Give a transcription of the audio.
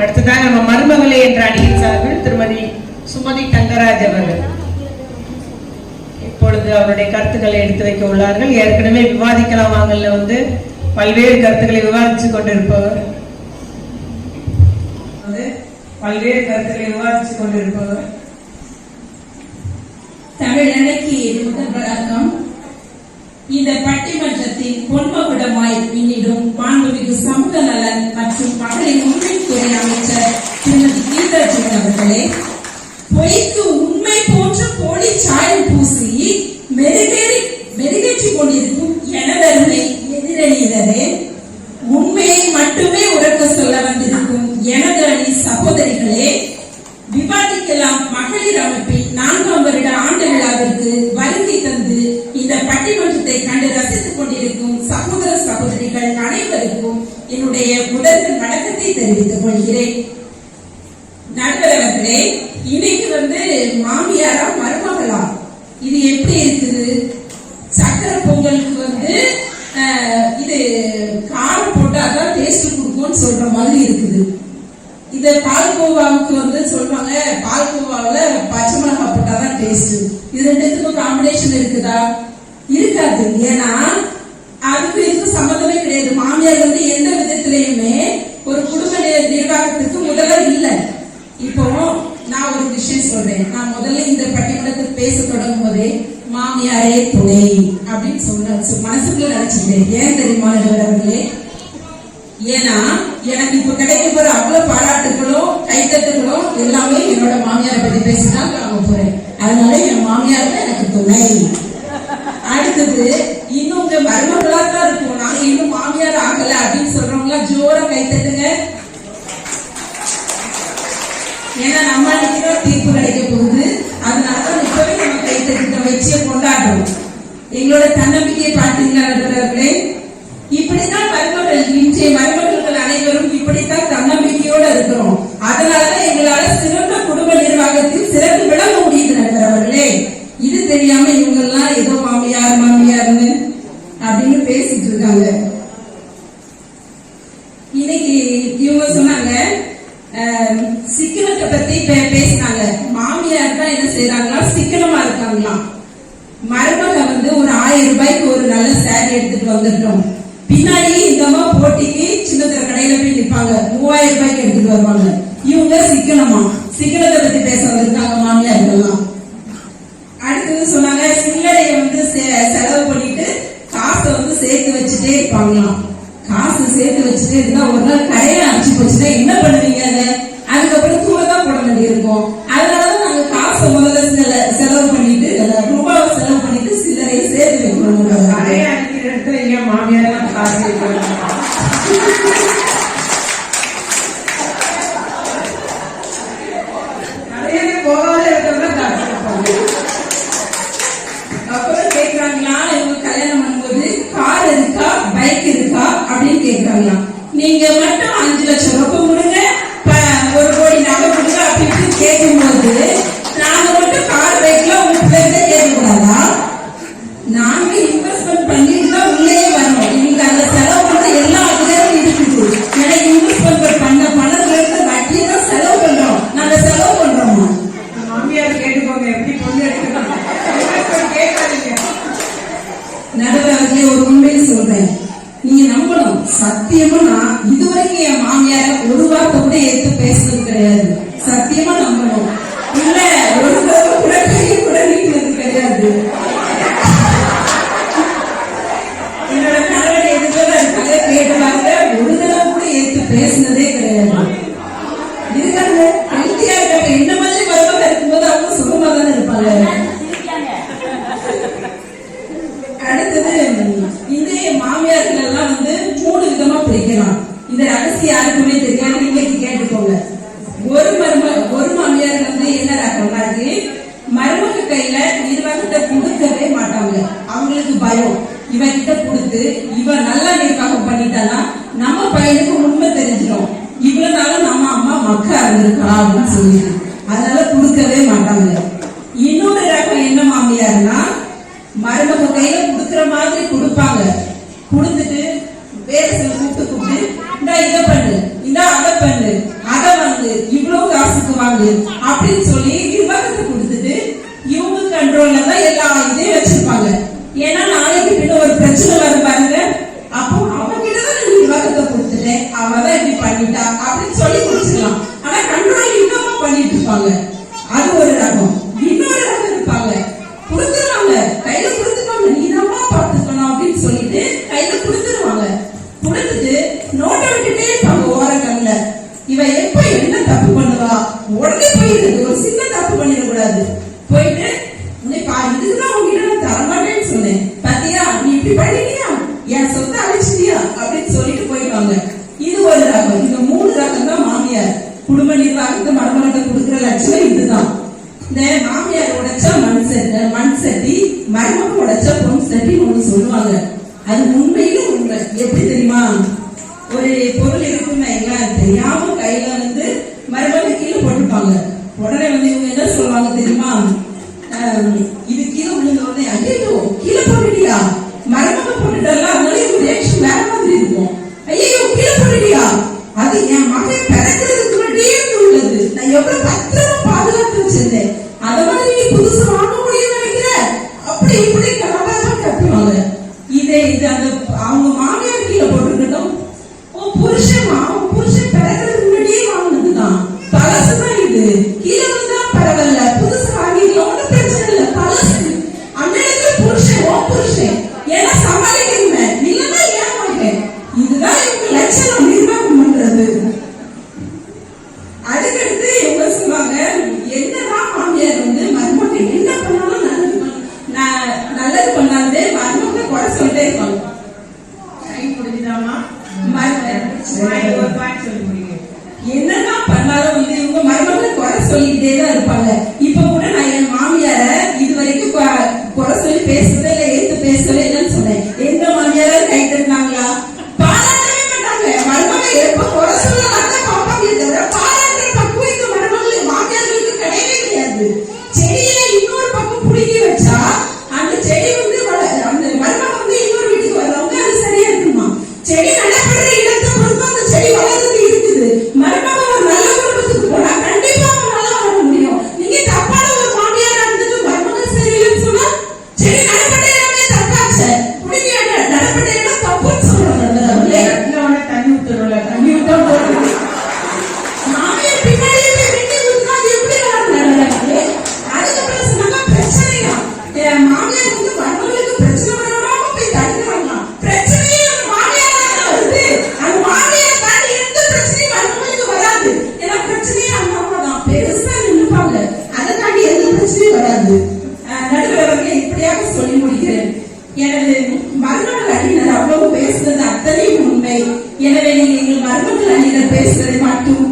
அடுத்ததாக நம்ம மருமகளே என்ற அணியின் சார்பில் திருமதி சுமதி தங்கராஜ் அவர்கள். இப்பொழுது அவருடைய கருத்துக்களை எடுத்து வைக்க உள்ளார்கள். ஏற்கனவே விவாதிக்கலாம் வாங்கல வந்து. பல்வேறு கருத்துக்களை விவாதிச்சு கொண்டிருப்பவர். பல்வேறு கருத்துக்களை விவாதிச்சு கொண்டிருப்பவர். தமிழனைக்கு முதல் வணக்கம் இந்த பட்டிமன்றத்தின் பொன்மகுடமாய் பின்னிடும் மாண்புமிகு சமூக நலன் மற்றும் மகளிர் உரிமைத்துறை பொய்க்கு உண்மை போன்ற போலி சாயம் பூசி மெருகேறி மெருகேற்றி கொண்டிருக்கும் எனதருமை எதிரணியினரே உண்மையை மட்டுமே உறக்க சொல்ல வந்திருக்கும் எனது அணி சகோதரிகளே விவாதிக்கலாம் மகளிர் அமைப்பில் நான்காம் வருட ஆண்டு விழாவிற்கு வருகை தந்து இந்த பட்டிமன்றத்தை கண்டு ரசித்துக் கொண்டிருக்கும் சகோதர சகோதரிகள் அனைவருக்கும் என்னுடைய முதல்வர் வணக்கத்தை தெரிவித்துக் கொள்கிறேன். நண்பர் இன்னைக்கு வந்து மாமியாரா மருமகளா? இது எப்படி இருக்குது? சக்கரை பொங்கலுக்கு வந்து இது காரம் போட்டாதான் டேஸ்ட் கொடுக்கும்னு சொல்ற மாதிரி இருக்குது. இந்த பால்கோவாவுக்கு வந்து சொல்றாங்க பால்கோவாவில பச்சை மிளகாய் போட்டாதான் டேஸ்ட் இது ரெண்டுத்துக்கும் காம்பினேஷன் இருக்குதா? இருக்காது. ஏன்னா அதுக்கு இதுக்கு சம்மந்தமே கிடையாது. மாமியார் வந்து எந்த விதத்திலையுமே ஒரு குடும்ப நிர்வாகத்துக்கு முதல்வர் இல்லை. ஒரு விஷயம் சொல்றேன். நான் முதல்ல இந்த பட்டிமன்றத்தில் பேச தொடங்கும் போதே மாமியாரே துணை அப்படின்னு சொன்ன மனசுக்குள்ள நினைச்சிட்டேன் ஏன் தெரியுமா நடுவர் அவர்களே ஏன்னா எனக்கு இப்ப கிடைக்க போற அவ்வளவு பாராட்டுகளும் கைத்தட்டுகளும் எல்லாமே என்னோட மாமியாரை பத்தி பேசிதான் நான் போறேன். அதனால என் மாமியார் தான் எனக்கு துணை. இது தெரியாம இவங்க எல்லாம் ஏதோ மாமியார் மாமியார்னு அப்படின்னு பேசிட்டு இருக்காங்க. இன்னைக்கு இவங்க சொன்னாங்க சிக்கனத்தை பத்தி பே- பேசினாங்க. மாமியார் தான் என்ன செய்யறாங்களா சிக்கனமா இருக்காங்களாம். மருமக வந்து ஒரு ஆயிரம் ரூபாய்க்கு ஒரு நல்ல சாரி எடுத்துட்டு வந்துட்டோம். பின்னாடி இந்த அம்மா போட்டிக்கு சின்னத்திர கடையில போய் நிற்பாங்க மூவாயிரம் ரூபாய்க்கு எடுத்துட்டு வருவாங்க. இவங்க சிக்கனமா? சிக்கனத்தை பத்தி பேச வந்திருக்காங்க மாமியார்கள்லாம். சொன்னாங்க சில்லறைய வந்து செ- செலவு பண்ணிட்டு காசை வந்து சேர்த்து வச்சுட்டே இருப்பாங்களாம் காசு சேர்த்து வச்சுட்டே இருந்தா ஒரு நாள் கரையில அடிச்சு போச்சுன்னா என்ன பண்ணுவீங்க அதை? அதுக்கப்புறம் தூர தான் போட வேண்டியிருக்கும். அதனாலதான் நாங்க காசை முதல்ல செல- செலவு பண்ணிட்டு அஹ், ரூபாவை செலவு பண்ணிட்டு சில்லறையை சேர்த்து வைக்கணும் நிறைய அடிக்கிற இடத்துல இங்க மாமியார் தான் காசு சத்தியமா நான் இதுவரைக்கும் என் மாமியார ஒரு வார்த்தை கூட எடுத்து பேசுனது கிடையாது. சத்தியமா நம்பணும். இல்ல ஒரு கூட கையை கூட நீக்கிறது கிடையாது. என்னோட கணவன் ஒரு தடவை கூட எடுத்து பேசுனதே கிடையாது. இருக்காங்க ஹெல்த்தியா இருக்காங்க என்ன மாதிரி மருமக இருக்கும்போது அவங்க சுகமா தானே இருப்பாங்க அடுத்தது இன்றைய மாமியார்கள் எல்லாம் வந்து மூணு விதமா இந்த ரகசியம் யாருக்குமே தெரியாது இன்னைக்கு கேட்டுக்கோங்க. ஒரு மரும ஒரு மாமியார் வந்து என்ன ரகம்னாக்கு மருமக கையில நிர்வாகத்தை கொடுக்கவே மாட்டாங்க. அவங்களுக்கு பயம். இவன் கிட்ட கொடுத்து இவன் நல்லா நிர்வாகம் பண்ணிட்டானா நம்ம பையனுக்கு உண்மை தெரிஞ்சிடும். இவ்வளவு நாளும் நம்ம அம்மா மக்கா இருந்திருக்கா அப்படின்னு சொல்லிட்டு. அதனால கொடுக்கவே மாட்டாங்க. இன்னொரு ரகம் என்ன மாமியார்னா மருமக கையில வாங்கு அதை வாங்கு இவ்வளவு காசுக்கு வாங்கு அப்படின்னு சொல்லி நிர்வாகத்தை கொடுத்துட்டு இவங்க கண்ட்ரோல்ல தான் எல்லா இதையும் வச்சிருப்பாங்க. ஏன்னா நாளைக்கு பின்ன ஒரு பிரச்சனை வரும் பாருங்க. அப்போ அவங்கிட்ட தான் நிர்வாகத்தை கொடுத்துட்டேன். அவதான் இப்படி பண்ணிட்டா அப்படின்னு சொல்லி குடிச்சுக்கலாம் ஆனா கண்ட்ரோல் இன்னமும் பண்ணிட்டு இருப்பாங்க. அது ஒரு உடனே போயிடுது ஒரு சின்ன தப்பு பண்ணிடக்கூடாது. போயிட்டு உன்னைப்பா இதுதான் உங்ககிட்ட நான் தரமாட்டேன்னு சொன்னேன். பாத்தியா? நீ இப்படி பண்ணிட்டியா? என் சொத்தை அழைச்சிட்டியா? அப்படின்னு சொல்லிட்டு போயிடுவாங்க. இது ஒரு ரகம். இந்த மூணு ரகம் தான் மாமியார். குடும்ப நிர்வாகத்தை மணமகத்தை கொடுக்குற லட்சணம் இதுதான். இந்த மாமியார் உடைச்சா மண் சட்டி மண் சட்டி மருமகம் உடைச்சா பொன் சட்டின்னு ஒண்ணு சொல்லுவாங்க. அது உண்மையில உண்மை. எப்படி தெரியுமா? ஒரு பொருள் இருக்குன்னு தெரியாம கையில வந்து உடனே எனவே நீங்கள் மர்மத்தில் அணிகள் பேசுவதை மட்டும்